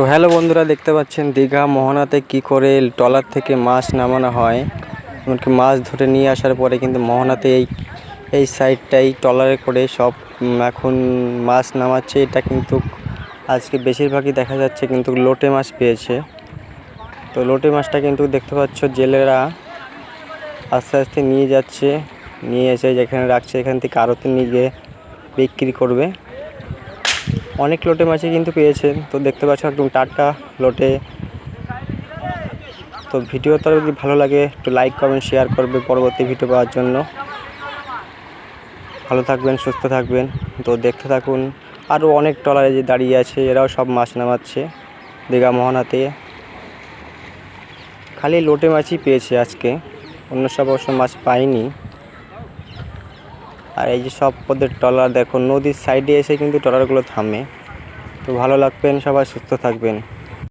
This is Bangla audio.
তো হ্যালো বন্ধুরা, দেখতে পাচ্ছেন দীঘা মোহনাতে কি করে ট্রলার থেকে মাছ নামানো হয়। এমনকি মাছ ধরে নিয়ে আসার পরে কিন্তু মোহনাতে এই এই সাইডটাই ট্রলারে করে সব এখন মাছ নামাচ্ছে। এটা কিন্তু আজকে বেশিরভাগই দেখা যাচ্ছে কিন্তু লোটে মাছ পেয়েছে। তো লোটে মাছটা কিন্তু দেখতে পাচ্ছ জেলেরা আস্তে আস্তে নিয়ে যাচ্ছে। নিয়ে এসে যেখানে রাখছে, এখান থেকে আরতে নিয়ে গিয়ে বিক্রি করবে। অনেক লোটে মাছই কিন্তু পেয়েছেন তো দেখতে পাচ্ছ একদম টাটকা লোটে তো ভিডিওটা যদি ভালো লাগে, একটু লাইক কমেন্ট শেয়ার করবে পরবর্তী ভিডিও পাওয়ার জন্য। ভালো থাকবেন, সুস্থ থাকবেন। তো দেখতে থাকুন আরও অনেক ট্রলারে যে দাঁড়িয়ে আছে, এরাও সব মাছ নামাচ্ছে দীঘা মোহনাতে। খালি লোটে মাছই পেয়েছে আজকে, অন্য সব অবশ্য মাছ পাইনি। আর এই যে সব পদের ট্রলার, দেখো নদীর সাইডে এসে কিন্তু ট্রলারগুলো থামে। তো ভালো লাগবেন, সবাই সুস্থ থাকবেন।